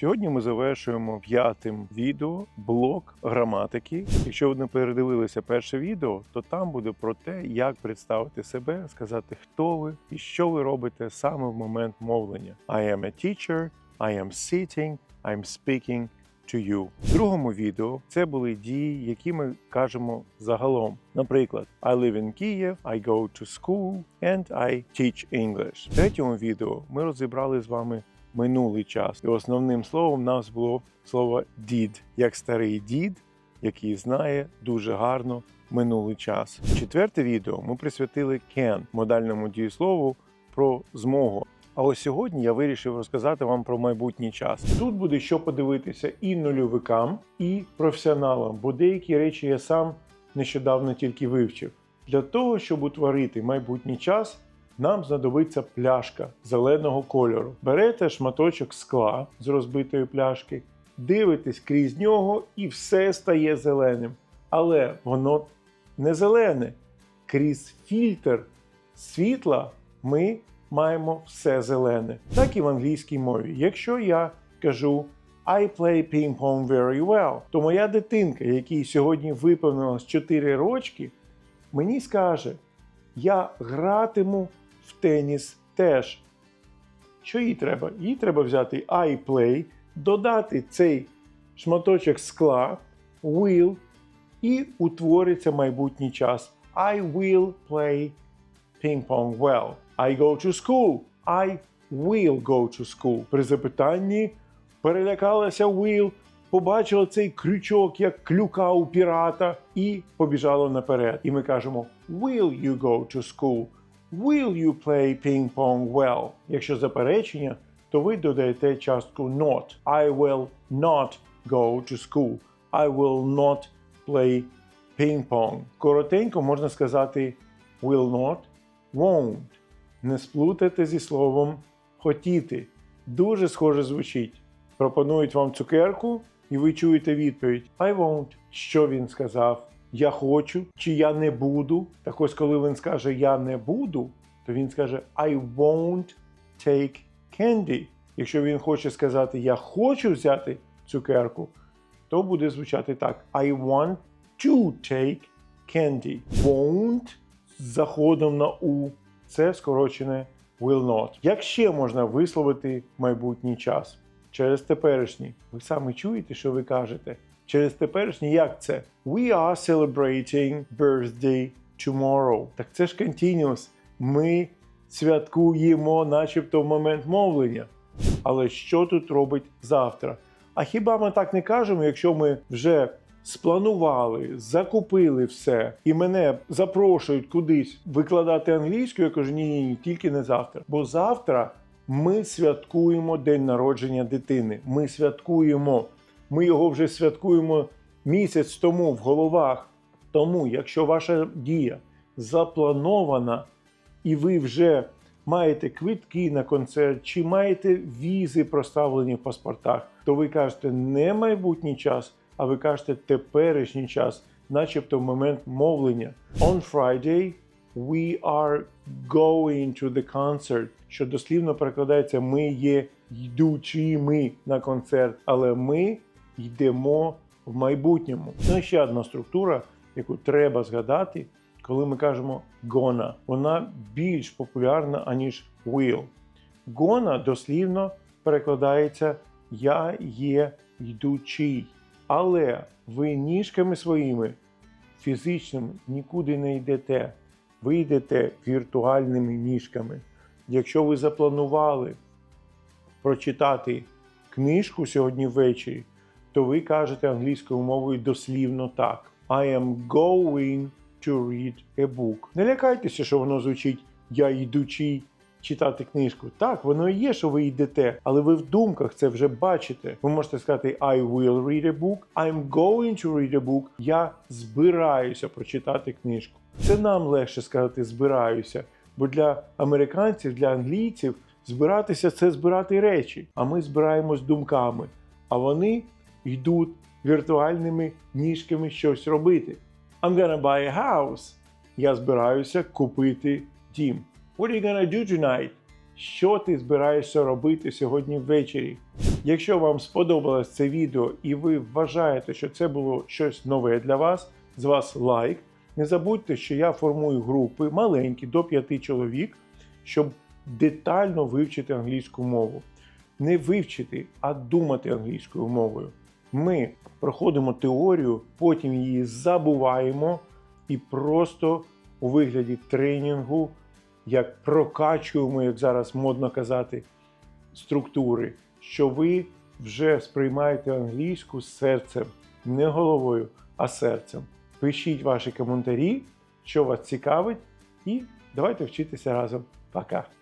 Сьогодні ми завершуємо п'ятим відео блок граматики. Якщо ви не передивилися перше відео, то там буде про те, як представити себе, сказати, хто ви і що ви робите саме в момент мовлення. I am a teacher, I am sitting, I'm speaking to you. В другому відео це були дії, які ми кажемо загалом. Наприклад, I live in Kyiv, I go to school and I teach English. В третьому відео ми розібрали з вами минулий час. І основним словом у нас було слово did, як старий дід, який знає дуже гарно минулий час. Четверте відео ми присвятили can, модальному дієслову про змогу. А ось сьогодні я вирішив розказати вам про майбутній час. Тут буде що подивитися і нульовикам, і професіоналам, бо деякі речі я сам нещодавно тільки вивчив. Для того, щоб утворити майбутній час, нам знадобиться пляшка зеленого кольору. Берете шматочок скла з розбитої пляшки, дивитесь крізь нього і все стає зеленим. Але воно не зелене. Крізь фільтр світла ми маємо все зелене. Так і в англійській мові. Якщо я кажу I play ping pong very well, то моя дитинка, якій сьогодні виповнилось 4 рочки, мені скаже: я гратиму в теніс теж. Що їй треба? Їй треба взяти I play, додати цей шматочок скла, will, і утвориться майбутній час. I will play ping pong well. I go to school. I will go to school. При запитанні перелякалася Will, побачила цей крючок, як клюка у пірата, і побіжала наперед. І ми кажемо Will you go to school? Will you play ping pong well? Якщо заперечення, то ви додаєте частку not. I will not go to school. I will not play ping pong. Коротенько можна сказати will not, won't. Не сплутайте зі словом хотіти. Дуже схоже звучить. Пропонують вам цукерку, і ви чуєте відповідь I won't. Що він сказав? Я хочу чи я не буду. Так ось, коли він скаже Я не буду, то він скаже I won't take candy. Якщо він хоче сказати Я хочу взяти цукерку, то буде звучати так: I want to take candy. Won't з заходом на у це скорочене will not. Як ще можна висловити майбутній час? Через теперішній. Ви саме чуєте, що ви кажете? Через теперішній як це? We are celebrating birthday tomorrow. Так це ж continuous. Ми святкуємо, начебто, в момент мовлення. Але що тут робить завтра? А хіба ми так не кажемо, якщо ми вже спланували, закупили все, і мене запрошують кудись викладати англійську, я кажу, ні, ні, ні, тільки не завтра. Бо завтра ми святкуємо день народження дитини. Ми святкуємо. Ми його вже святкуємо місяць тому в головах. Тому, якщо ваша дія запланована, і ви вже маєте квитки на концерт, чи маєте візи проставлені в паспортах, то ви кажете не майбутній час, а ви кажете теперішній час, начебто в момент мовлення. On Friday we are going to the concert, що дослівно перекладається ми є йдучими на концерт, але ми йдемо в майбутньому. Ну і ще одна структура, яку треба згадати, коли ми кажемо gonna. Вона більш популярна, аніж will. Gonna дослівно перекладається Я є йдучий. Але ви ніжками своїми фізичними нікуди не йдете. Ви йдете віртуальними ніжками. Якщо ви запланували прочитати книжку сьогодні ввечері, то ви кажете англійською мовою дослівно так: I am going to read a book. Не лякайтеся, що воно звучить Я йдучий читати книжку. Так, воно і є, що ви йдете, але ви в думках це вже бачите. Ви можете сказати I will read a book, I'm going to read a book. Я збираюся прочитати книжку. Це нам легше сказати збираюся, бо для американців, для англійців збиратися це збирати речі. А ми збираємось думками. А вони йдуть віртуальними ніжками щось робити. I'm gonna buy a house. Я збираюся купити дім. What are you gonna do tonight? Що ти збираєшся робити сьогодні ввечері? Якщо вам сподобалось це відео і ви вважаєте, що це було щось нове для вас, з вас лайк. Не забудьте, що я формую групи маленькі до 5 чоловік, щоб детально вивчити англійську мову. Не вивчити, а думати англійською мовою. Ми проходимо теорію, потім її забуваємо і просто у вигляді тренінгу, як прокачуємо, як зараз модно казати, структури, що ви вже сприймаєте англійську серцем, не головою, а серцем. Пишіть ваші коментарі, що вас цікавить, і давайте вчитися разом. Пока!